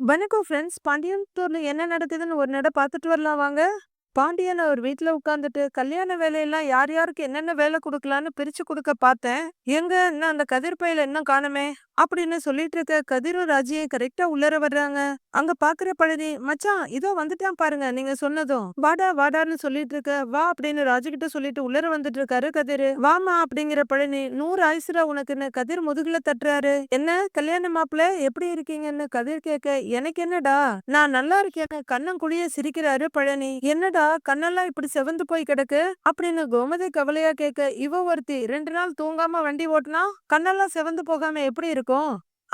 வணக்கம் ஃப்ரெண்ட்ஸ். பாண்டியன் என்ன நடக்குதுன்னு ஒரு நட பார்த்துட்டு வரலாம் வாங்க. பாண்டியன் அவர் வீட்டில் உட்காந்துட்டு கல்யாண வேலையெல்லாம் யார் யாருக்கு என்னென்ன வேலை கொடுக்கலான்னு பிரித்து கொடுக்க பார்த்தேன். எங்க இன்னும் அந்த கதிர் இன்னும் காணோமே! அப்படின்னு சொல்லிட்டு இருக்க கதிரும் ராஜியும் கரெக்டா உள்ளர வர்றாங்க. அங்க பாக்குற பழனி, மச்சான் இதோ வந்துட்டான் பாருங்க நீங்க சொன்னதும். வாடா வாடான்னு சொல்லிட்டு இருக்க, வா அப்படின்னு ராஜுகிட்ட சொல்லிட்டு உள்ளார வந்துட்டு இருக்காரு கதிரு. வாமா அப்படிங்கிற பழனி, நூறு ஆயுசுரா உனக்குன்னு கதிர் முதுகுல தட்டுறாரு. என்ன கல்யாண மாப்பிள்ள எப்படி இருக்கீங்கன்னு கதிர் கேட்க, எனக்கு என்னடா நான் நல்லா இருக்கேன்னு கண்ணங்குழிய சிரிக்கிறாரு பழனி. என்னடா கண்ணெல்லாம் இப்படி செவந்து போய் கிடக்கு அப்படின்னு கோமதி கவலையா கேட்க, இவ ஒருத்தி ரெண்டு நாள் தூங்காம வண்டி ஓட்டினா கண்ணெல்லாம் செவந்து போகாம எப்படி இருக்கும்?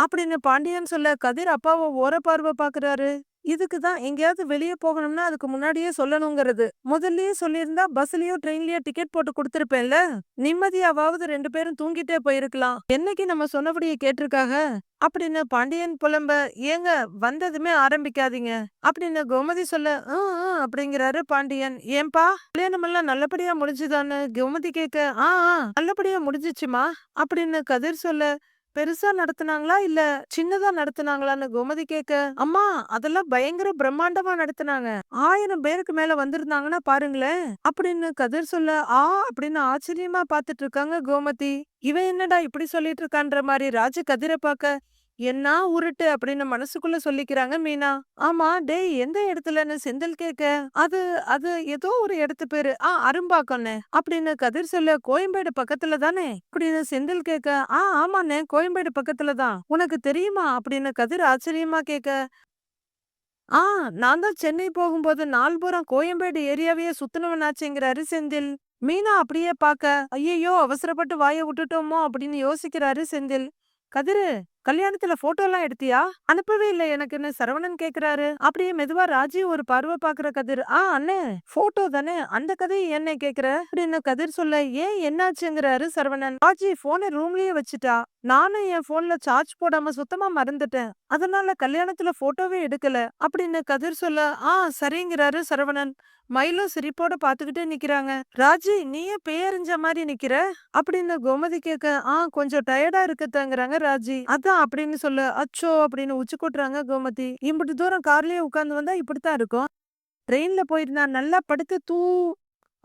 அப்படின்னு பாண்டியன் சொல்ல கதிர் அப்பாவை ஓர பார்வை பாக்குறாரு. இதுக்கு தான் எங்கேயாவது வெளியே போகணும்னா அதுக்கு முன்னாடியே சொல்லணுங்கிறது. முதல்லயே சொல்லியிருந்தா பஸ்லயோ ட்ரெயின்லயோ டிக்கெட் போட்டு கொடுத்துருப்பேன்ல நிம்மதியாவது ரெண்டு பேரும் தூங்கிட்டே போயிருக்கலாம். என்னைக்கு நம்ம சொன்னபடியே கேட்டிருக்காக அப்படின்னு பாண்டியன் புலம்ப, ஏங்க வந்ததுமே ஆரம்பிக்காதீங்க அப்படின்னு கோமதி சொல்ல, அப்படிங்கிறாரு பாண்டியன். ஏன்பா கல்யாணம் எல்லாம் நல்லபடியா முடிஞ்சுதான்னு கோமதி கேட்க, "ஆ, ஆ நல்லபடியா முடிஞ்சுச்சுமா" அப்படின்னு கதிர் சொல்ல, பெருசா நடத்துனாங்களா இல்ல சின்னதா நடத்துனாங்களான்னு கோமதி கேட்க, அம்மா அதெல்லாம் பயங்கர பிரம்மாண்டமா நடத்துனாங்க. ஆயிரம் பேருக்கு மேல வந்திருந்தாங்கன்னா பாருங்களேன் அப்படின்னு கதிர் சொல்ல, ஆ அப்படின்னு ஆச்சரியமா பாத்துட்டு இருக்காங்க கோமதி. இவன் என்னடா இப்படி சொல்லிட்டு இருக்கான்ற மாதிரி ராஜு கதிரை பார்க்க, என்ன உருட்டு அப்படின்னு மனசுக்குள்ள சொல்லிக்கிறாங்க மீனா. ஆமா டேய் எந்த இடத்துலன்னு செந்தில் கேட்க, அது அது ஏதோ ஒரு இடத்து பேரு. ஆ அரும்பாக்கம்னு அப்படின்னு கதிர் சொல்ல, கோயம்பேடு பக்கத்துல தானே அப்படின்னு செந்தில் கேட்க, ஆ ஆமாண்ணே கோயம்பேடு பக்கத்துல தான். உனக்கு தெரியுமா அப்படின்னு கதிர் ஆச்சரியமா கேட்க, ஆ நான் தான் சென்னை போகும்போது நால்புறம் கோயம்பேடு ஏரியாவையே சுத்தினவனாச்சுங்கிறாரு செந்தில். மீனா அப்படியே பார்க்க, ஐயையோ அவசரப்பட்டு வாயை விட்டுட்டோமோ அப்படின்னு யோசிக்கிறாரு செந்தில். கதிரு கல்யாணத்துல போட்டோ எல்லாம் எடுத்தியா? அனுப்பவே இல்லை. எனக்குன்னு சரவணன் கேக்குறாரு? அப்படியே மெதுவா ராஜி ஒரு பார்வை பாக்குற கதிர். ஆ அண்ணே போட்டோ தானே? அந்த கதையை என்ன கேக்குற? அப்படின்னு கதிர் சொல்ல ஏன் என்னாச்சுங்கிறாரு சரவணன். ராஜி போனை ரூம்லயே வச்சுட்டா. நானும் என் போன்ல சார்ஜ் போடாம சுத்தமா மறந்துட்டேன். அதனால கல்யாணத்துல போட்டோவே எடுக்கல. அப்படின்னு கதிர் சொல்ல ஆ சரிங்கிறாரு சரவணன். மயிலும் சிரிப்போட பாத்துக்கிட்டே நிக்கிறாங்க. ராஜி நீயே பேயறிஞ்ச மாதிரி நிக்கிற? அப்படின்னு கோமதி கேட்க ஆ கொஞ்சம் டயர்டா இருக்குதாங்கிறாங்க ராஜி. அதான் அப்படின்னு சொல்லு. அச்சோ! அப்படின்னு உச்சி கொட்டுறாங்க கோமதி. இம்பிட்டு தூரம் கார்லயே உட்காந்து வந்தா இப்படித்தான் இருக்கும். ட்ரெயின்ல போயிருந்தா நல்லா படுத்து தூ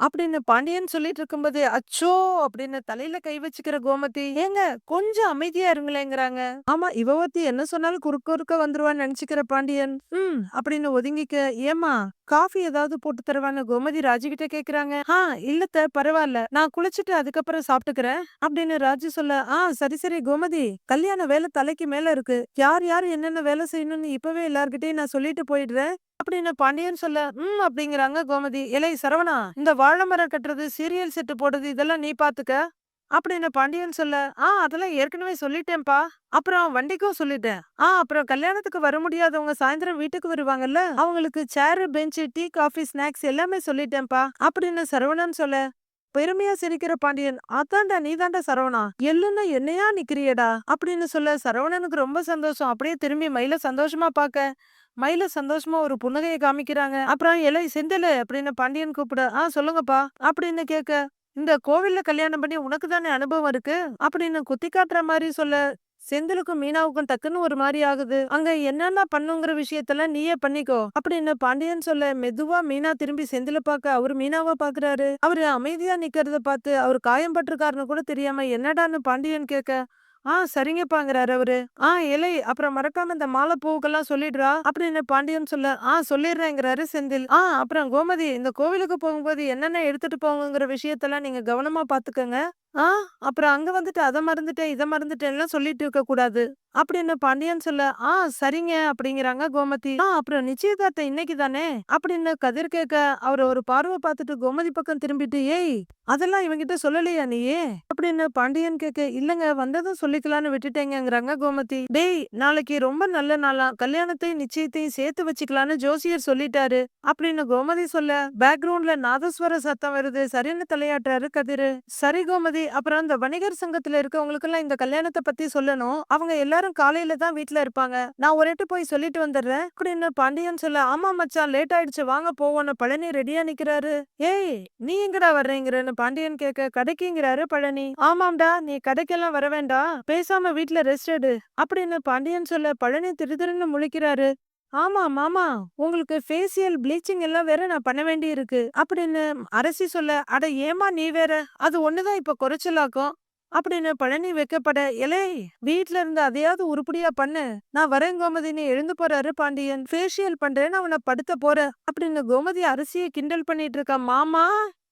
அப்படின்னு பாண்டியன் சொல்லிட்டு இருக்கும்போது அச்சோ! அப்படின்னு தலையில கை வச்சுக்கிற கோமதி ஏங்க கொஞ்சம் அமைதியா இருங்களேங்கிறாங்க. ஆமா இவ ஒருத்தி என்ன சொன்னாலும் குறுக்க குறுக்க வந்துருவான்னு நினைச்சுக்கிற பாண்டியன். ம் அப்படின்னு ஒதுங்கிக்க ஏமா காஃபி ஏதாவது போட்டு தருவாங்க கோமதி ராஜு கிட்ட கேக்குறாங்க. ஆ இல்லத்த பரவாயில்ல நான் குளிச்சுட்டு அதுக்கப்புறம் சாப்பிட்டுக்கிறேன். அப்படின்னு ராஜு சொல்ல ஆ சரி சரி கோமதி கல்யாண வேலை தலைக்கு மேல இருக்கு. யார் யார் என்னென்ன வேலை செய்யணும்னு இப்பவே எல்லார்கிட்டயும் நான் சொல்லிட்டு போயிடுறேன். அப்படின்னு பாண்டியன் சொல்ல ம் அப்படிங்கிறாங்க கோமதி. இலை சரவணா இந்த வாழை மரம் கட்டுறது சீரியல் செட்டு போடுறது இதெல்லாம் நீ பாத்துக்க. அப்படின்னு பாண்டியன் சொல்ல ஆ அதெல்லாம் ஏற்கனவே சொல்லிட்டேன்ப்பா. அப்புறம் வண்டிக்கும் சொல்லிட்டேன். ஆ அப்புறம் கல்யாணத்துக்கு வர முடியாதவங்க சாயந்தரம் வீட்டுக்கு வருவாங்கல்ல அவங்களுக்கு chair bench tea coffee snacks எல்லாமே சொல்லிட்டேன்ப்பா. அப்படின்னு சரவணன் சொல்ல பெருமையா சிரிக்கிற பாண்டியன் அதான்டா நீதான்டா சரவணா. எல்லுன்னா என்னையா நிக்கிறியடா. அப்படின்னு சொல்ல சரவணனுக்கு ரொம்ப சந்தோஷம். அப்படியே திரும்பி மயில சந்தோஷமா பாக்க. மயில சந்தோஷமா ஒரு புன்னகையை காமிக்கிறாங்க. அப்புறம் இலை செந்தில் அப்படின்னு பாண்டியன் கூப்பிட. ஆ சொல்லுங்கப்பா. அப்படின்னு கேட்க இந்த கோவில்ல கல்யாணம் பண்ணி உனக்கு தானே அனுபவம் இருக்கு? அப்படின்னு குத்தி காட்டுற மாதிரி சொல்ல செந்திலுக்கும் மீனாவுக்கும் டக்குன்னு ஒரு மாதிரி ஆகுது. அங்க என்னென்ன பண்ணுங்கிற விஷயத்தெல்லாம் நீயே பண்ணிக்கோ. அப்படின்னு பாண்டியன் சொல்ல மெதுவா மீனா திரும்பி செந்தில பாக்க அவரு மீனாவை பாக்குறாரு. அவரு அமைதியா நிக்கிறத பார்த்து அவர் காயம் பட்டிருக்காருன்னு கூட தெரியாம என்னடான்னு? பாண்டியன் கேட்க ஆ சரிங்கப்பாங்கிறாரு அவரு. ஆ இலை அப்புறம் மறக்காம இந்த மாலை பூவுக்கெல்லாம் சொல்லிடுறா. அப்படின்னு பாண்டியன் சொல்ல ஆ சொல்லிடுறேங்கிறாரு செந்தில். ஆ அப்புறம் கோமதி இந்த கோவிலுக்கு போகும்போது என்னென்ன எடுத்துட்டு போங்கிற விஷயத்தெல்லாம் நீங்க கவனமா பாத்துக்கங்க ஆ அப்புறம் அங்க வந்துட்டு அதை மறந்துட்டேன் இதை மறந்துட்டேன்லாம் சொல்லிட்டு இருக்க கூடாது. அப்படின்னு பாண்டியன் சொல்ல ஆ சரிங்க அப்படிங்கிறாங்க கோமதி. ஆ அப்புறம் நிச்சயதார்த்தம் இன்னைக்கு தானே? அப்படின்னு கதிர் கேட்க அவர் ஒரு பார்வை பார்த்துட்டு கோமதி பக்கம் திரும்பிட்டு ஏய் அதெல்லாம் இவங்கிட்ட சொல்லலையா நீயே? அப்படின்னு பாண்டியன் கேட்க இல்லங்க வந்ததும் சொல்லிக்கலாம்னு விட்டுட்டேங்கிறாங்க கோமதி. டேய் நாளைக்கு ரொம்ப நல்ல நாளா கல்யாணத்தையும் நிச்சயத்தையும் சேர்த்து வச்சுக்கலான்னு ஜோசியர் சொல்லிட்டாரு. அப்படின்னு கோமதி சொல்ல பேக்ரவுண்ட்ல நாதஸ்வர சத்தம் வருது சரின்னு தலையாட்டுறாரு கதிரு. சரி கோமதி அப்புறம் அந்த வணிகர் சங்கத்துல இருக்கவங்களுக்கு எல்லாம் இந்த கல்யாணத்தை பத்தி சொல்லணும். அவங்க எல்லாரும் காலையில தான் வீட்டுல இருப்பாங்க. நான் ஒரு போய் சொல்லிட்டு வந்துடுறேன். அப்படின்னு பாண்டியன் சொல்ல ஆமா மச்சான் லேட் ஆயிடுச்சு. வாங்க போவோம்னு பழனி ரெடியா நிக்கிறாரு. ஏய் நீ எங்கடா வர்றீங்கிறன்னு பாண்டியன் கேட்க கடைக்குங்கிறாரு பழனி. ஆமாம்டா நீ கடைக்கெல்லாம் வர வேண்டாம். பேசாம வீட்ல ரெஸ்ட் எடு. அப்படின்னு பாண்டியன் சொல்ல பழனி திருதிருன்னு முழிக்கிறாரு. ஆமா மாமா உங்களுக்கு ஃபேஷியல் ப்ளீச்சிங் எல்லாம் வேற நான் பண்ண வேண்டி இருக்கு அப்படின்னு அரசி சொல்ல அட ஏமா நீ வேற? அது ஒண்ணுதான் இப்ப குறைச்சலாக்கும். அப்படின்னு பழனி வைக்கப்பட இலே வீட்ல இருந்து அதையாவது உருப்படியா பண்ணு. நான் வரேன் கோமதினி எழுந்து போறாரு பாண்டியன். ஃபேஷியல் பண்றேன்னு அவனை படுத்த போற. அப்படின்னு கோமதி அரிசியை கிண்டல் பண்ணிட்டு இருக்க. மாமா!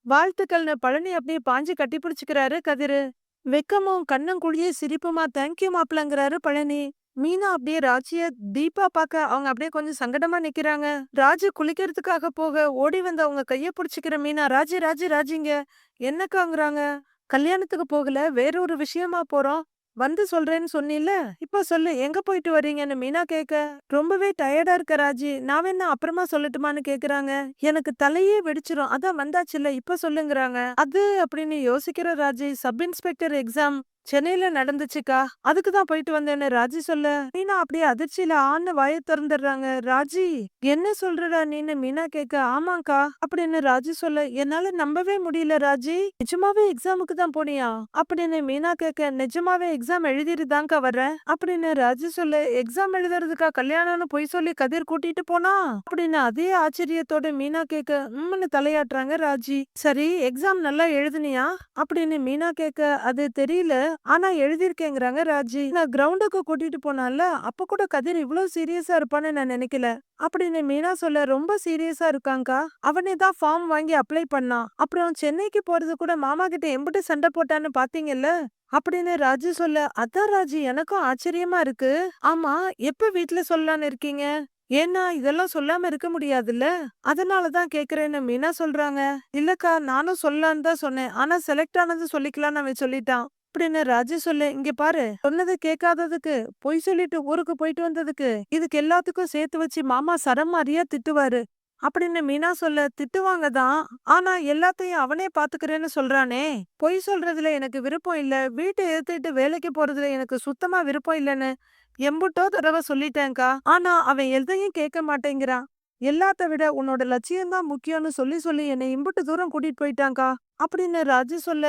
வாழ்த்துக்கள்னு பழனி அப்படியே பாஞ்சு கட்டி பிடிச்சுக்கிறாரு கதிரு. வெக்கமும் கண்ணும் குழிய சிரிப்புமா தேங்க்யூ மாப்பிளங்கிறாரு பழனி. மீனா அப்படியே ராஜிய தீபா பார்க்க அவங்க அப்படியே கொஞ்சம் சங்கடமா நிக்கிறாங்க. ராஜு குளிக்கிறதுக்காக போக ஓடி வந்து அவங்க கைய புடிச்சுக்கிற மீனா ராஜி ராஜி ராஜிங்க என்னக்காங்கிறாங்க? கல்யாணத்துக்கு போகல வேற ஒரு விஷயமா போறோம். வந்து சொல்றேன்னு சொன்னில இப்ப சொல்லு எங்க போயிட்டு வர்றீங்கன்னு மீனா கேக்க. ரொம்பவே டயர்டா இருக்க ராஜி நான் வேணா அப்புறமா சொல்லட்டுமான்னு கேக்குறாங்க. எனக்கு தலையே வெடிச்சிரும் அதான் வந்தாச்சுல்ல இப்ப சொல்லுங்கறாங்க. அது அப்படின்னு யோசிக்கிற ராஜி சப் இன்ஸ்பெக்டர் எக்ஸாம் சென்னையில நடந்துச்சுக்கா. அதுக்கு தான் போயிட்டு வந்தேன்னு. ராஜி சொல்ல மீனா அப்படியே அதிர்ச்சியில ஆன்னு வாய திறந்துடுறாங்க. ராஜி என்ன சொல்றடா நீன்னு மீனா கேட்க ஆமாக்கா அப்படின்னு ராஜி சொல்ல என்னால நம்பவே முடியல ராஜி. நிஜமாவே எக்ஸாமுக்கு தான் போனியா? அப்படின்னு மீனா கேட்க நிஜமாவே எக்ஸாம் எழுதிட்டுதான்க்கா வர்றேன் அப்படின்னு ராஜி சொல்ல எக்ஸாம் எழுதுறதுக்கா கல்யாணம்னு பொய் சொல்லி கதிர் கூட்டிட்டு போனா? அப்படின்னு அதே ஆச்சரியத்தோட மீனா கேட்க உம்னு தலையாட்டுறாங்க ராஜி. சரி எக்ஸாம் நல்லா எழுதுனியா? அப்படின்னு மீனா கேட்க அது தெரியல. ஆனா எழுதியிருக்கேங்கிறாங்க ராஜி. நான் கிரவுண்டுக்கு கூட்டிட்டு போனால அப்ப கூட கதிர் இவ்வளவு சீரியஸா இருப்பான்னு நான் நினைக்கல. அப்படின்னு மீனா சொல்ல ரொம்ப சீரியஸா இருக்காங்கக்கா அவனே தான் ஃபார்ம் வாங்கி அப்ளை பண்ணான். அப்புறம் சென்னைக்கு போறது கூட மாமா கிட்ட எம்பிட்டு சண்டை போட்டான்னு பாத்தீங்கல்ல? அப்படின்னு ராஜு சொல்ல அதான் ராஜு எனக்கும் ஆச்சரியமா இருக்கு. ஆமா எப்ப வீட்ல சொல்லலான்னு இருக்கீங்க? ஏன்னா இதெல்லாம் சொல்லாம இருக்க முடியாதுல்ல. அதனாலதான் கேக்குறேன்னு மீனா சொல்றாங்க. இல்லக்கா நானும் சொல்லலான்னு தான் சொன்னேன். ஆனா செலக்ட் ஆனது சொல்லிக்கலாம்னு அவன் சொல்லிட்டான். அப்படின்னு ராஜு சொல்லு. இங்க பாரு சொன்னது கேட்காததுக்கு பொய் சொல்லிட்டு ஊருக்கு போயிட்டு வந்ததுக்கு இதுக்கு எல்லாத்துக்கும் சேர்த்து வச்சு மாமா சரம் மாதிரியா திட்டுவாரு. அப்படின்னு மீனா சொல்ல திட்டுவாங்க தான். ஆனா எல்லாத்தையும் அவனே பாத்துக்கிறேன்னு சொல்றானே. பொய் சொல்றதுல எனக்கு விருப்பம் இல்ல. வீட்டை ஏத்துட்டு வேலைக்கு போறதுல எனக்கு சுத்தமா விருப்பம் இல்லைன்னு எம்புட்டோ தடவை சொல்லிட்டேன்க்கா. ஆனா அவன் எதையும் கேட்க மாட்டேங்கிறான். எல்லாத்த விட உன்னோட லட்சியம் தான் முக்கியம்னு சொல்லி சொல்லி என்னை இம்புட்டு தூரம் கூட்டிட்டு போயிட்டாங்க்கா அப்படின்னு ராஜு சொல்ல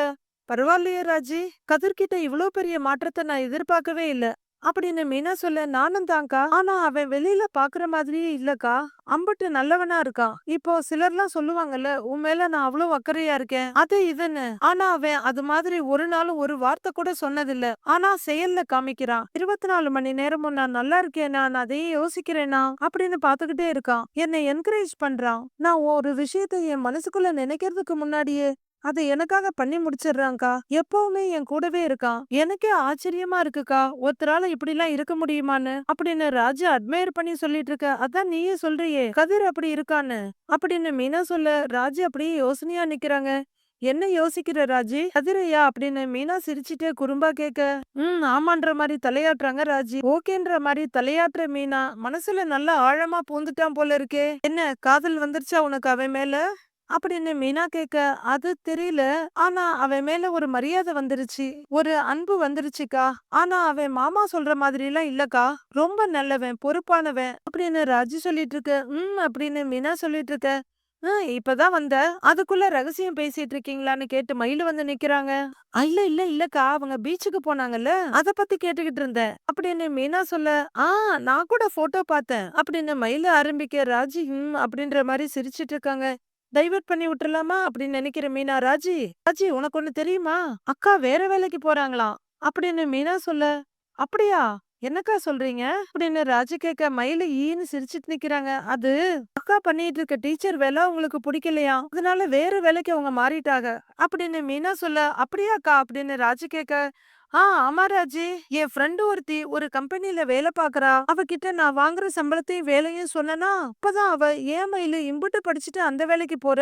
பரவாயில்லையே ராஜி. கதிர்கிட்ட இவ்வளோ பெரிய மாற்றத்தை நான் எதிர்பார்க்கவே இல்ல. அப்படின்னு மீனா சொல்ல நானும் தான்க்கா. ஆனா அவன் வெளியில பாக்குற மாதிரியே இல்லக்கா. அம்பட்டு நல்லவனா இருக்கான். இப்போ சிலர்லாம் சொல்லுவாங்கல்ல உன் மேல நான் அவ்வளவு அக்கறையா இருக்கேன். அது இதுன்னு. ஆனா அவன் அது மாதிரி ஒரு நாளும் ஒரு வார்த்தை கூட சொன்னதில்ல. ஆனா செயல்ல காமிக்கிறான். இருபத்தி நாலு மணி நேரமும் நான் நல்லா இருக்கேனா? நான் அதையே யோசிக்கிறேனா? அப்படின்னு பாத்துக்கிட்டே இருக்கான். என்னை என்கரேஜ் பண்றான். நான் ஒரு விஷயத்தை என் மனசுக்குள்ள நினைக்கிறதுக்கு முன்னாடியே அதை எனக்காக பண்ணி முடிச்சிடுறாங்கக்கா எப்பவுமே என் கூடவே இருக்கான். எனக்கே ஆச்சரியமா இருக்குக்கா. ஒருத்தரால இப்படி எல்லாம் இருக்க முடியுமான்னு. அப்படின்னு ராஜா அட்மையர் பண்ணி சொல்லிட்டு இருக்க அதான் நீயே சொல்றியே கதிர் அப்படி இருக்கான்னு. அப்படின்னு மீனா சொல்ல ராஜா அப்படியே யோசனையா நிக்கிறாங்க. என்ன யோசிக்கிற ராஜி? கதிரையா? அப்படின்னு மீனா சிரிச்சிட்டே குறும்பா கேக்க ம் ஆமான்ற மாதிரி தலையாட்டுறாங்க ராஜி. ஓகேன்ற மாதிரி தலையாட்டுற மீனா மனசுல நல்லா ஆழமா பூந்துட்டான் போல இருக்கே. என்ன காதல் வந்துருச்சா உனக்கு அவன் மேல? அப்படின்னு மீனா கேட்க அது தெரியல. ஆனா அவன் மேல ஒரு மரியாதை வந்துருச்சு. ஒரு அன்பு வந்துருச்சுக்கா. ஆனா அவன் மாமா சொல்ற மாதிரி எல்லாம் இல்லக்கா. ரொம்ப நல்லவன் பொறுப்பானவன். அப்படின்னு ராஜி சொல்லிட்டு இருக்க. ம் அப்படின்னு மீனா சொல்லிட்டு இருக்க. "ஹம், இப்பதான் வந்த. அதுக்குள்ள ரகசியம் பேசிட்டு இருக்கீங்களான்னு கேட்டு மயில வந்து நிக்கிறாங்க. இல்ல இல்ல இல்லக்கா. அவங்க பீச்சுக்கு போனாங்கல்ல. அத பத்தி கேட்டுக்கிட்டு இருந்தேன். அப்படின்னு மீனா சொல்ல ஆ நான் கூட போட்டோ பார்த்தேன். அப்படின்னு மயில ஆரம்பிக்க ராஜி ஹம் அப்படின்ற மாதிரி சிரிச்சிட்டு இருக்காங்க. டைவர்ட் பண்ணி விட்டுறலாமா? அப்படின்னு நினைக்கிற மீனா ராஜி ராஜி உனக்கு ஒண்ணு தெரியுமா? அக்கா வேற வேலைக்கு போறாங்களாம். அப்படின்னு மீனா சொல்ல அப்படியா? என்னக்கா சொல்றீங்க? அப்படின்னு ராஜு கேட்க மயில ஈன்னு சிரிச்சிட்டு நிக்கிறாங்க. அது அக்கா பண்ணிட்டு இருக்க டீச்சர் வேலை உங்களுக்கு பிடிக்கலையா? அதனால வேற வேலைக்கு அவங்க மாறிட்டாங்க. அப்படின்னு மீனா சொல்ல அப்படியாக்கா அப்படின்னு ராஜு கேட்க ஆ ஆமா ராஜி. என் ஃப்ரெண்டு ஒருத்தி ஒரு கம்பெனில வேலை பாக்குறா அவகிட்ட நான் வாங்குற சம்பளத்தையும் வேலையும் சொன்னனா அப்பதான் அவ ஏன் மயிலு இம்புட்டு படிச்சுட்டு அந்த வேலைக்கு போற?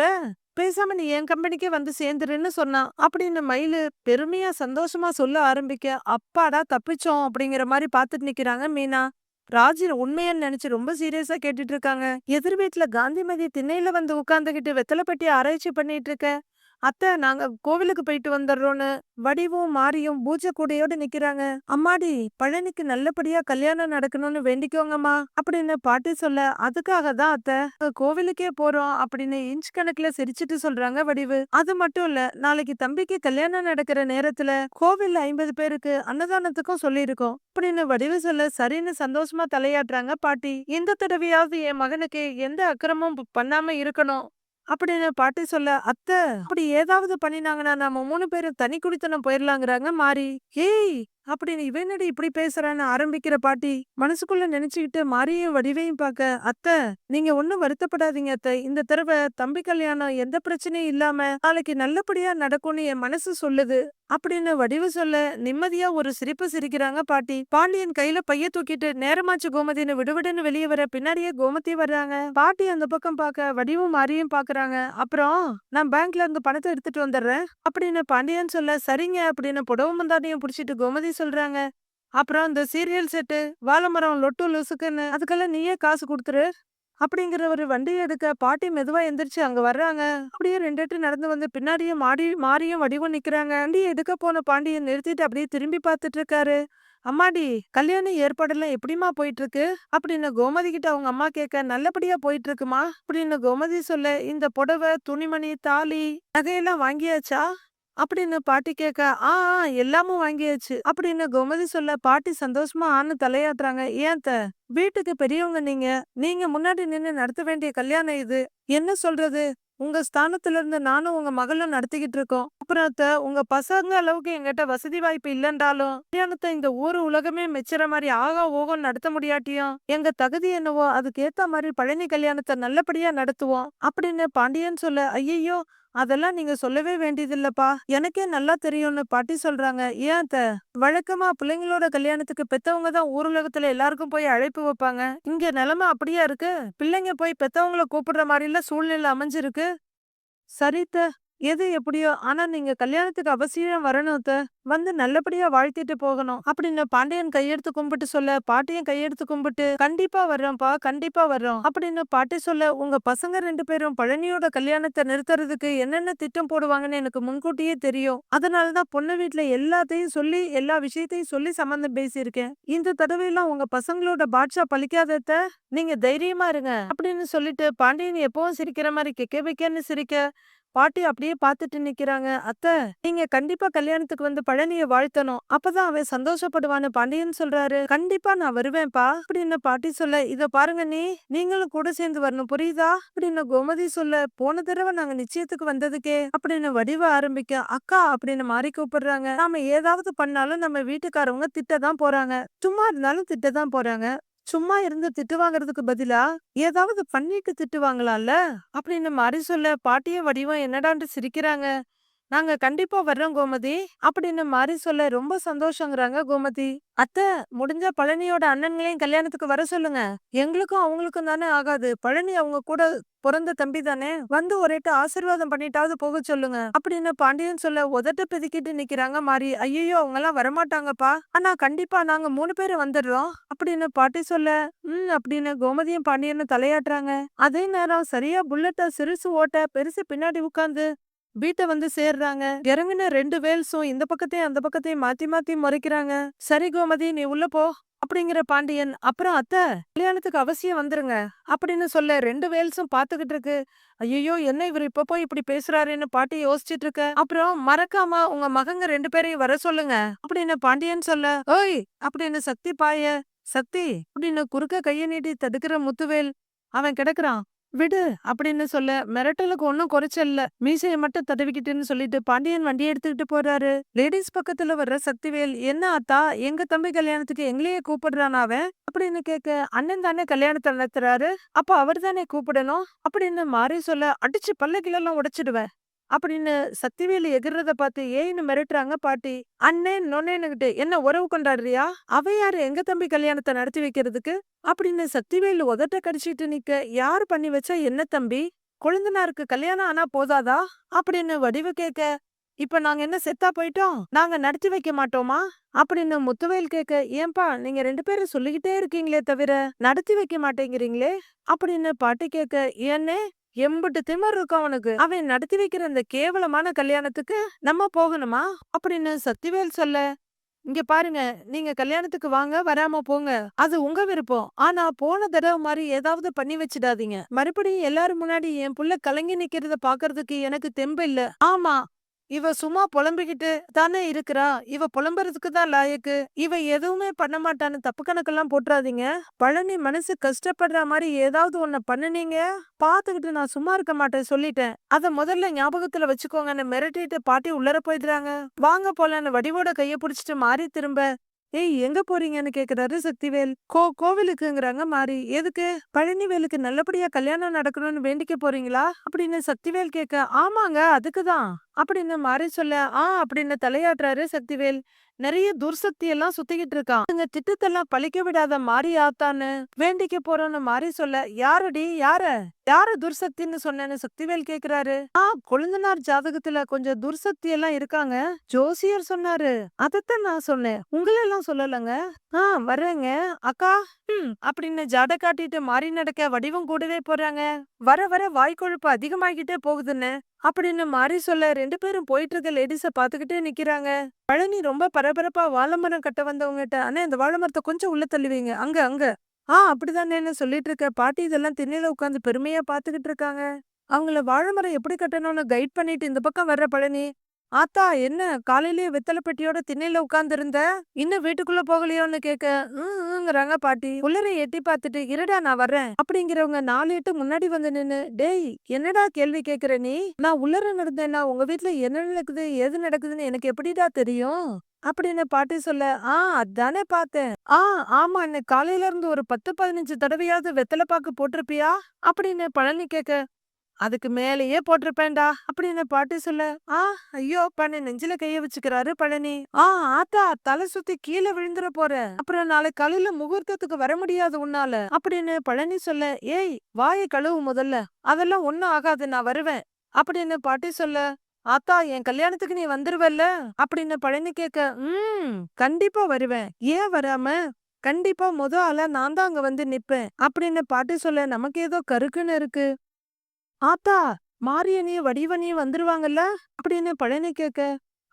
பேசாம நீ என் கம்பெனிக்கே வந்து சேர்ந்துருன்னு சொன்னா அப்படின்னு மயிலு பெருமையா சந்தோஷமா சொல்ல ஆரம்பிக்க அப்பாடா தப்பிச்சோம் அப்படிங்கிற மாதிரி பாத்துட்டு நிக்கிறாங்க மீனா. ராஜி உண்மையான்னு நினைச்சு ரொம்ப சீரியஸா கேட்டுட்டு இருக்காங்க. எதிர் வீட்டுல காந்திமதி திண்ணையில வந்து உட்காந்துகிட்டு வெத்தலை ஆராய்ச்சி பண்ணிட்டு இருக்க அத்தை நாங்க கோவிலுக்கு போயிட்டு வந்துடுறோன்னு வடிவும் மாரியும் பூஜை கூடையோடு நிக்கிறாங்க. அம்மாடி பழனிக்கு நல்லபடியா கல்யாணம் நடக்கணும்னு வேண்டிக்கோங்கம்மா அப்படின்னு பாட்டி சொல்ல அதுக்காக தான் அத்தை கோவிலுக்கே போறோம் அப்படின்னு இன்ச் கணக்குல சிரிச்சிட்டு சொல்றாங்க வடிவு. அது மட்டும் இல்ல நாளைக்கு தம்பிக்கு கல்யாணம் நடக்கிற நேரத்துல கோவில்ல ஐம்பது பேருக்கு அன்னதானத்துக்கும் சொல்லியிருக்கோம் அப்படின்னு வடிவு சொல்ல சரின்னு சந்தோஷமா தலையாட்டுறாங்க பாட்டி. இந்த தடவையாவது என் மகனுக்கு எந்த அக்கிரமும் பண்ணாம இருக்கணும். அப்படின்னு பாட்டி சொல்ல அத்தை அப்படி ஏதாவது பண்ணினாங்கன்னா நம்ம மூணு பேரும் தனி குடித்தனம் போயிடலாங்கிறாங்க மாறி. ஏய் அப்படின்னு இவனடி இப்படி பேசுறான்னு ஆரம்பிக்கிற பாட்டி? மனசுக்குள்ள நினைச்சுக்கிட்டு மாரியும் வடிவையும் பார்க்க அத்தை நீங்க ஒண்ணும் வருத்தப்படாதீங்க அத்தை. இந்த தடவை தம்பி கல்யாணம் எந்த பிரச்சனையும் இல்லாம நாளைக்கு நல்லபடியா நடக்கும்னு என் மனசு சொல்லுது அப்படின்னு வடிவு சொல்ல நிம்மதியா ஒரு சிரிப்பு சிரிக்கிறாங்க பாட்டி. பாண்டியன் கையில பைய தூக்கிட்டு நேரமாச்சு கோமதின்னு விடுவிடுன்னு வெளியே வர பின்னாடியே கோமதி வர்றாங்க. பாட்டி அந்த பக்கம் பார்க்க வடிவும் மாரியும் பாக்குறாங்க அப்புறம் நான் பேங்க்ல இருந்து பணத்தை எடுத்துட்டு வந்துடுறேன் அப்படின்னு பாண்டியன் சொல்ல சரிங்க அப்படின்னு புடவும் மந்தானையும் பிடிச்சிட்டு கோமதி சொல்றாங்க. அப்புறம் இந்த சீரியல் செட்டு வாழைமரம் லொட்டு லுசுக்குன்னு அதுக்கெல்லாம் நீயே காசு கொடுத்துரு. அப்படிங்கிற ஒரு வண்டியை எடுக்க பாட்டி மெதுவா எந்திரிச்சு அங்க வர்றாங்க. அப்படியே ரெண்டு எட்டு நடந்து வந்து பின்னாடியே மாடி மாறியும் வடிவும் நிக்கிறாங்க. வண்டியை எடுக்க போன பாண்டியை நிறுத்திட்டு அப்படியே திரும்பி பார்த்துட்டு இருக்காரு அம்மாடி கல்யாண ஏற்பாடெல்லாம் எப்படிமா போயிட்டு இருக்கு அப்படின்னு கோமதி கிட்ட அவங்க அம்மா கேட்க நல்லபடியா போயிட்டு இருக்குமா அப்படின்னு கோமதி சொல்ல இந்த புடவை துணிமணி தாலி நகையெல்லாம் வாங்கியாச்சா? அப்படின்னு பாட்டி கேட்க ஆ ஆ, எல்லாமும் வாங்கியாச்சு அப்படின்னு கோமதி சொல்ல பாட்டி சந்தோஷமா ஆன்னு தலையாட்டுறாங்க. ஏன் த வீட்டுக்கு பெரியவங்க நீங்க. நீங்க முன்னாடி நின்னு நடத்த வேண்டிய கல்யாணம் இது. என்ன சொல்றது? உங்க ஸ்தானத்துல இருந்து நானும் உங்க மகளும் நடத்திக்கிட்டு இருக்கோம். அப்புறம் அத்தை, உங்க பசங்க அளவுக்கு எங்கிட்ட வசதி வாய்ப்பு இல்லைன்றாலும் கல்யாணத்தை இந்த ஊரு உலகமே மெச்சுற மாதிரி ஆகா ஓகம் நடத்த முடியாட்டியும் எங்க தகுதி என்னவோ அதுக்கு ஏத்த மாதிரி பழனி கல்யாணத்தை நல்லபடியா நடத்துவோம் அப்படின்னு பாண்டியன் சொல்ல ஐயையோ அதெல்லாம் நீங்க சொல்லவே வேண்டியதில்லப்பா. எனக்கே நல்லா தெரியும்னு பாட்டி சொல்றாங்க. ஏன் அத்த? வழக்கமா பிள்ளைங்களோட கல்யாணத்துக்கு பெத்தவங்க தான் ஊர் உலகத்துல எல்லாருக்கும் போய் அழைப்பு வைப்பாங்க. இங்க நிலைமை அப்படியா இருக்கு? பிள்ளைங்க போய் பெத்தவங்கள கூப்பிடுற மாதிரி சூழ்நிலை அமைஞ்சிருக்கு? சரித்த எது எப்படியோ ஆனா நீங்க கல்யாணத்துக்கு அவசியம் வரணும் வந்து நல்லபடியா வாழ்த்திட்டு போகணும். அப்படின்னு பாண்டியன் கையெடுத்து கும்பிட்டு சொல்ல பாட்டியும் கையெடுத்து கும்பிட்டு கண்டிப்பா வர்றோம்ப்பா கண்டிப்பா வர்றோம். அப்படின்னு பாட்டி சொல்ல உங்க பசங்க ரெண்டு பேரும் பழனியோட கல்யாணத்தை நிறுத்துறதுக்கு என்னென்ன திட்டம் போடுவாங்கன்னு எனக்கு முன்கூட்டியே தெரியும். அதனாலதான் பொண்ணு வீட்டுல எல்லாத்தையும் சொல்லி எல்லா விஷயத்தையும் சொல்லி சம்மந்தம் பேசியிருக்கேன். இந்த தடவையெல்லாம் உங்க பசங்களோட பாட்ஷா பழிக்காதத நீங்க தைரியமா இருங்க. அப்படின்னு சொல்லிட்டு பாண்டியன் எப்பவும் சிரிக்கிற மாதிரி கெக்க வைக்கன்னு சிரிக்க பாட்டி அப்படியே பார்த்துட்டு நிக்கிறாங்க. அத்தை நீங்க கண்டிப்பா கல்யாணத்துக்கு வந்து பழனிய வாழ்த்தணும். அப்பதான் அவன் சந்தோஷப்படுவான்னு பாண்டியன் சொல்றாரு. கண்டிப்பா நான் வருவேன்ப்பா அப்படின்னு பாட்டி சொல்ல. இத பாருங்க நீ நீங்களும் கூட சேர்ந்து வரணும். புரியுதா? அப்படின்னு கோமதி சொல்ல. போன தடவை நாங்க நிச்சயத்துக்கு வந்ததுக்கே அப்படின்னு வடிவ ஆரம்பிக்க. அக்கா அப்படின்னு மாறி கூப்பிடுறாங்க. நாம ஏதாவது பண்ணாலும் நம்ம வீட்டுக்காரவங்க திட்டதான் போறாங்க. சும்மா இருந்தாலும் திட்டதான் போறாங்க. சும்மா இருந்து திட்டு வாங்குறதுக்கு பதிலா ஏதாவது பண்ணிட்டு திட்டு வாங்கலாம்ல? அப்படின்னு மாறி சொல்ல பாட்டிய வடிவம் என்னடான்ட்டு சிரிக்கிறாங்க. நாங்க கண்டிப்பா வர்றோம் கோமதி. அப்படின்னு மாறி சொல்ல ரொம்ப சந்தோஷங்கிறாங்க கோமதி. அத்தை முடிஞ்ச பழனியோட அண்ணன்களையும் கல்யாணத்துக்கு வர சொல்லுங்க. எங்களுக்கும் அவங்களுக்கும் தானே ஆகாது. பழனி அவங்க கூட பிறந்த தம்பி தானே. வந்து ஒரேட்டு ஆசீர்வாதம் பண்ணிட்டாவது போக சொல்லுங்க. அப்படின்னு பாண்டியன் சொல்ல உதட்ட பிதுக்கிட்டு நிக்கிறாங்க மாறி. ஐயோ அவங்க எல்லாம் வரமாட்டாங்கப்பா. ஆனா கண்டிப்பா நாங்க மூணு பேரும் வந்துடுறோம். அப்படின்னு பாட்டி சொல்ல உம் அப்படின்னு கோமதியும் பாண்டியனும் தலையாட்டுறாங்க. அதே நேரம் சரியா புல்லட்ட சிறுசு ஓட்ட பெருசு பின்னாடி உட்காந்து வீட்டை வந்து சேர்றாங்க. இறங்குன ரெண்டு வேல்ஸும் இந்த பக்கத்தையும் அந்த பக்கத்தையும் மாத்தி மாத்தி முறைக்கிறாங்க. சரி கோமதி நீ உள்ள போ அப்படிங்கிற பாண்டியன் அப்புறம் அத்தை கல்யாணத்துக்கு அவசியம் வந்துருங்க அப்படின்னு சொல்ல ரெண்டு வேல்ஸும் பாத்துக்கிட்டு இருக்கு. ஐயோ என்ன இவர் இப்ப போய் இப்படி பேசுறாருன்னு பாட்டி யோசிச்சுட்டு இருக்க? அப்புறம் மறக்காம உங்க மகங்க ரெண்டு பேரையும் வர சொல்லுங்க அப்படின்னு பாண்டியன் சொல்ல ஓய் அப்படின்னு சக்தி பாய சக்தி அப்படின்னு குறுக்க கைய நீட்டி தடுக்கிற முத்துவேல் அவன் கிடக்குறான். விடு அப்படின்னு சொல்ல மிரட்டலுக்கு ஒன்னும் குறைச்சல்ல மீசையை மட்டும் தடவிக்கிட்டுன்னு சொல்லிட்டு பாண்டியன் வண்டி எடுத்துக்கிட்டு போறாரு. லேடிஸ் பக்கத்துல வர்ற சக்திவேல் என்ன ஆத்தா எங்க தம்பி கல்யாணத்துக்கு எங்களையே கூப்பிடுறான் அவன்? அப்படின்னு கேட்க அண்ணன் தானே கல்யாணத்தை நடத்துறாரு அப்ப அவர் தானே கூப்பிடணும்? அப்படின்னு மாறி சொல்ல அடிச்சு பல்லக்கிலெல்லாம் உடைச்சிடுவேன். அப்படின்னு சக்திவேலு எகிறத பார்த்து ஏன்னு மிரட்டுறாங்க பாட்டி. அண்ணே நொன்னேன்னுகிட்டு என்ன உறவு கொண்டாடுறியா? அவ யாரு? எங்க தம்பி கல்யாணத்தை நடத்தி வைக்கிறதுக்கு? அப்படின்னு சக்திவேலு உதட்ட கடிச்சிட்டு நிக்க யாரு பண்ணி வச்சா என்ன தம்பி? கொழுந்தனாருக்கு கல்யாணம் ஆனா போதாதா? அப்படின்னு வடிவு கேட்க இப்ப நாங்க என்ன செத்தா போயிட்டோம்? நாங்க நடத்தி வைக்க மாட்டோமா? அப்படின்னு முத்துவேல் கேட்க ஏன்பா நீங்க ரெண்டு பேரும் சொல்லிக்கிட்டே இருக்கீங்களே தவிர நடத்தி வைக்க மாட்டேங்கிறீங்களே? அப்படின்னு பாட்டி கேட்க ஏன்னே எம்புட்டு திமர் இருக்கும் அவனுக்கு அவன் நடத்தி வைக்கிற இந்த கேவலமான கல்யாணத்துக்கு நம்ம போகணுமா? அப்படின்னு சத்திவேல் சொல்ல இங்க பாருங்க நீங்க கல்யாணத்துக்கு வாங்க வராம போங்க. அது உங்க விருப்பம். ஆனா போன தடவை மாதிரி ஏதாவது பண்ணி வச்சிடாதீங்க. மறுபடியும் எல்லாரும் முன்னாடி என் புள்ள கலங்கி நிக்கிறத பாக்குறதுக்கு எனக்கு தெம்பு இல்ல. ஆமா இவ சும்மா புலம்பிக்கிட்டு தானே இருக்கிறா? இவ புலம்புறதுக்கு தான் லாயக்கு. இவ எதுவுமே பண்ண மாட்டான்னு தப்பு கணக்கெல்லாம் போட்டுறாதீங்க. பழனி மனசு கஷ்டப்படுற மாதிரி ஏதாவது ஒன்ன பண்ணுனீங்க? பாத்துக்கிட்டு நான் சும்மா இருக்க மாட்டேன் சொல்லிட்டேன். அத முதல்ல ஞாபகத்துல வச்சுக்கோங்கன்னு மிரட்டிட்டு பாட்டி உள்ளர போயிடுறாங்க. வாங்க போலன்னு வடிவோட கைய புடிச்சிட்டு மாறி திரும்ப ஏய் எங்க போறீங்கன்னு கேக்குறாரு சக்திவேல். கோ கோவிலுக்குங்கிறாங்க மாறி. எதுக்கு? பழனிவேலுக்கு நல்லபடியா கல்யாணம் நடக்கணும்னு வேண்டிக்க போறீங்களா? அப்படின்னு சக்திவேல் கேட்க ஆமாங்க அதுக்குதான் அப்படின்னு மாறி சொல்ல ஆ அப்படின்னு தலையாட்டுறாரு சக்திவேல். நிறைய துர்சக்தி எல்லாம் சுத்திக்கிட்டு இருக்கான். எங்க திட்டத்தெல்லாம் பழிக்க விடாத மாறி ஆத்தான்னு வேண்டிக்க போறோம்னு மாறி சொல்ல யாரடி? யார? யாரு துர்சக்தின்னு சொன்னேன்னு சக்திவேல் கேக்குறாரு? ஆ கொழுந்தனார் ஜாதகத்துல கொஞ்சம் துர்சக்தி எல்லாம் இருக்காங்க. ஜோசியர் சொன்னாரு. அதத்தான் நான் சொன்னேன். உங்களெல்லாம் சொல்லலங்க? ஆ வர்றேங்க. அக்கா ம் அப்படின்னு ஜட காட்டிட்டு மாறி நடக்க வடிவம் கூடவே போறாங்க. வர வர வாய்க்கொழுப்பு அதிகமாகிட்டே போகுதுன்னு. அப்படின்னு மாறி சொல்ல ரெண்டு பேரும் போயிட்டு இருக்க லேடிஸ பாத்துக்கிட்டே நிக்கிறாங்க. பழனி ரொம்ப பரபரப்பா வாழைமரம் கட்ட வந்தவங்ககிட்ட அண்ணே இந்த வாழைமரத்தை கொஞ்சம் உள்ள தள்ளுவீங்க. அங்க அங்க. ஆ அப்படிதானேன்னு சொல்லிட்டு இருக்க பாட்டி இதெல்லாம் திண்ணையில உட்காந்து பெருமையா பாத்துக்கிட்டு இருக்காங்க அவங்கள வாழைமரம் எப்படி கட்டணும்னு கைட் பண்ணிட்டு இந்த பக்கம் வர்ற பழனி ஆத்தா என்ன காலையிலேயே வெத்தலை பெட்டியோட திண்ணையில உட்கார்ந்து இருந்த இன்னும் வீட்டுக்குள்ள போகலையோன்னு கேட்க ங்கிறாங்க பாட்டி. உள்ளரை எட்டி பார்த்துட்டு இருடா நான் வர்றேன். அப்படிங்கிறவங்க நாலு எட்டு முன்னாடி வந்து நின்னு டேய் என்னடா கேள்வி கேக்குற நீ? நான் உள்ளர நடந்தேன்னா உங்க வீட்டுல என்ன நடக்குது? எது நடக்குதுன்னு எனக்கு எப்படிடா தெரியும்? அப்படின்னு பாட்டி சொல்ல ஆ அதானே பார்த்தேன். ஆ ஆமா இன்னைக்கு காலையில இருந்து ஒரு பத்து பதினஞ்சு தடவையாவது வெத்தலை பாக்கு போட்டிருப்பியா? அப்படின்னு பழனி கேட்க அதுக்கு மேலேயே போட்டிருப்பேன்டா. அப்படின்னு பாட்டி சொல்ல? ஆ ஐயோ பண்ணி நெஞ்சில கைய வச்சுக்கிறாரு பழனி. ஆ ஆத்தா தலை சுத்தி கீழே விழுந்துற போற. அப்புறம் நாளை காலையில முகூர்த்தத்துக்கு வர முடியாது உன்னால. அப்படின்னு பழனி சொல்ல ஏய் வாயை கழுவு முதல்ல. அதெல்லாம் ஒண்ணும் ஆகாது நான் வருவேன். அப்படின்னு பாட்டி சொல்ல ஆத்தா என் கல்யாணத்துக்கு நீ வந்துருவல்ல? அப்படின்னு பழனி கேட்க ம் கண்டிப்பா வருவேன். ஏன் வராம? கண்டிப்பா முத ஆளா நான் தான் அங்க வந்து நிப்பேன். அப்படின்னு பாட்டி சொல்ல நமக்கு ஏதோ கருக்குன்னு இருக்கு. ஆத்தா மாரியணியும் வடிவனையும் வந்துருவாங்கல்ல? அப்படின்னு பழனி கேட்க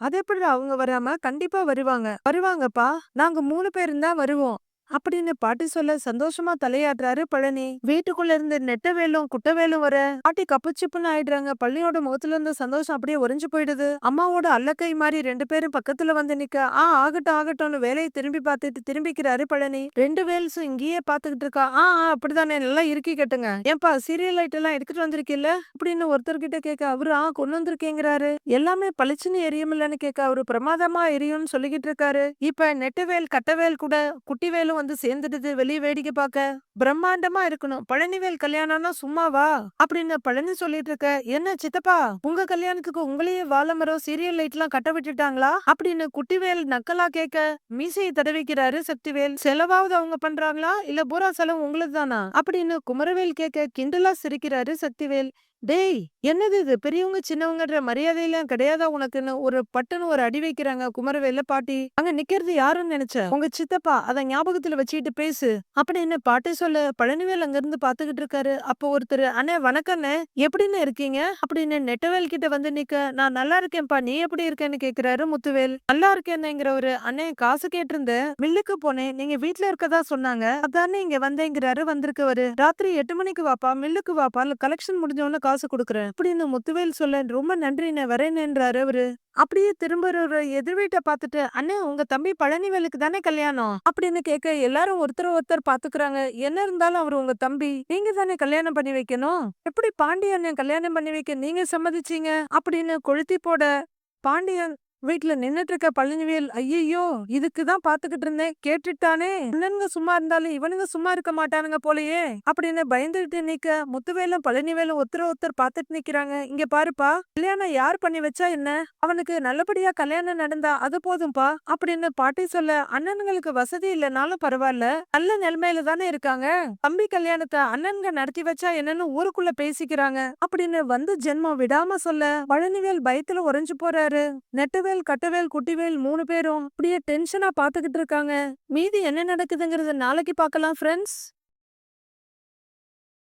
அது எப்படி அவங்க வராம கண்டிப்பா வருவாங்க. வருவாங்கப்பா. நாங்க மூணு பேரும் தான் வருவோம். அப்படின்னு பாட்டி சொல்ல சந்தோஷமா தலையாடுறாரு பழனி. வீட்டுக்குள்ள இருந்து நெட்ட வேலும் வர பாட்டி கப்புச்சிப்புன்னு ஆயிடுறாங்க. பள்ளியோட முகத்துல இருந்த சந்தோஷம் அப்படியே உறைஞ்சு போயிடுது. அம்மாவோட அல்லக்கை மாதிரி ரெண்டு பேரும் பக்கத்துல வந்து நிக்க ஆ ஆகட்டும் ஆகட்டும்னு வேலையை திரும்பி பார்த்துட்டு திரும்பிக்கிறாரு பழனி. ரெண்டு வேல்ஸும் இங்கேயே பாத்துக்கிட்டு இருக்கா. ஆ ஆ, அப்படிதானே நல்லா இருக்கி கேட்டுங்க. ஏன்பா சீரியல் லைட் எல்லாம் எடுத்துட்டு வந்திருக்கீல்ல? அப்படின்னு ஒருத்தர் கிட்ட கேட்க அவரு ஆ கொண்டு வந்திருக்கேங்கிறாரு. எல்லாமே பளிச்சுன்னு எரியும் இல்லன்னு கேட்க அவரு பிரமாதமா எரியும்னு சொல்லிக்கிட்டு இருக்காரு. இப்ப நெட்டவேல் கட்டவேல் கூட குட்டிவேலும் வந்து சேர்ந்துடுது வெளியே வேடிக்கை பார்க்க. பிரம்மாண்டமா இருக்கணும். பழனிவேல் கல்யாணம்னா சும்மாவா? அப்படின்னு பழனி சொல்லிட்டு இருக்க. என்ன சித்தப்பா உங்க கல்யாணத்துக்கு உங்களையே வாழமரம் சீரியல் லைட் எல்லாம் கட்ட விட்டுட்டாங்களா? அப்படின்னு குட்டிவேல் நக்கலா கேட்க மீசையை தடவிக்கிறாரு சக்திவேல். செலவாவது அவங்க பண்றாங்களா? இல்ல பூரா செலவு உங்களுக்கு தானா அப்படின்னு குமரவேல் கேட்க கிண்டலா சிரிக்கிறாரு சக்திவேல். டேய் என்னது இது? பெரியவங்க சின்னவங்கன்ற மரியாதையெல்லாம் கிடையாதா உனக்குன்னு ஒரு பட்டுன்னு ஒரு அடி வைக்கிறாங்க குமரவேல பாட்டி. அங்க நிக்கிறது யாருன்னு நினைச்ச? உங்க சித்தப்பா அத ஞாபகத்துல வச்சுக்கிட்டு பேசு. அப்படின்னு பாட்டி சொல்ல பழனிவேல் அங்க இருந்து பாத்துக்கிட்டு இருக்காரு. அப்போ ஒருத்தர் அண்ணே வணக்கண்ணே எப்படின்னு இருக்கீங்க? அப்படின்னு நெட்டவேல் கிட்ட வந்து நிக்க நான் நல்லா இருக்கேன்ப்பா. நீ எப்படி இருக்கேன்னு கேக்குறாரு முத்துவேல். நல்லா இருக்கேன்னுங்கிறவரு அண்ணே காசு கேட்டிருந்தேன். மில்லுக்கு போனேன். நீங்க வீட்டுல இருக்கதா சொன்னாங்க. அதானே இங்க வந்தேங்கிறாரு வந்திருக்கவரு. ராத்திரி எட்டு மணிக்கு வாப்பா. மில்லுக்கு வாப்பா. கலெக்ஷன் முடிஞ்சவொன்னு காசு கொடுக்குறேன். அப்படின்னு முத்துவேல் சொல்ல ரொம்ப நன்றிண்ணே வரேனேன்றாரு அவரு. அப்படியே திரும்ப ஒரு எதிர் வீட்டை பார்த்துட்டு அண்ணே உங்க தம்பி பழனிவேலுக்கு தானே கல்யாணம்? அப்படின்னு கேட்க எல்லாரும் ஒருத்தர் ஒருத்தர் பாத்துக்கிறாங்க என்ன இருந்தாலும் அவர் உங்க தம்பி நீங்க தானே கல்யாணம் பண்ணி வைக்கணும்? எப்படி பாண்டியன் கல்யாணம் பண்ணி வைக்க நீங்க சம்மதிச்சீங்க? அப்படின்னு கொளுத்தி போட பாண்டியன் வீட்டுல நின்னுட்டு இருக்க பழனிவேல் ஐயையோ இதுக்குதான் பாத்துக்கிட்டு இருந்தேன். கேட்டுட்டானே. அண்ணனுங்க சும்மா இருந்தாலும் இவனுங்க சும்மா இருக்க மாட்டானுங்க போலயே. அப்படின்னு பயந்துகிட்டு நிக்க முத்துவேலும் பழனிவேலும் ஒருத்தர ஒருத்தர் பாத்துட்டு நிக்கிறாங்க. இங்க பாருப்பா கல்யாணம் யார் பண்ணி வச்சா என்ன? அவனுக்கு நல்லபடியா கல்யாணம் நடந்தா அது போதும்பா? அப்படின்னு பாட்டி சொல்ல அண்ணனுங்களுக்கு வசதி இல்லைனாலும் பரவாயில்ல. நல்ல நிலைமையில தானே இருக்காங்க. தம்பி கல்யாணத்தை அண்ணனுங்க நடத்தி வச்சா என்னன்னு ஊருக்குள்ள பேசிக்கிறாங்க. அப்படின்னு வந்து ஜென்மம் விடாம சொல்ல பழனிவேல் பயத்துல உறைஞ்சு போறாரு. நெட்டவேல் கட்டவேல் குட்டிவேல் மூணு பேரும் அப்படியே டென்ஷனா பாத்துக்கிட்டு இருக்காங்க. மீதி என்ன நடக்குதுங்கறத நாளைக்கு பார்க்கலாம் ஃப்ரெண்ட்ஸ்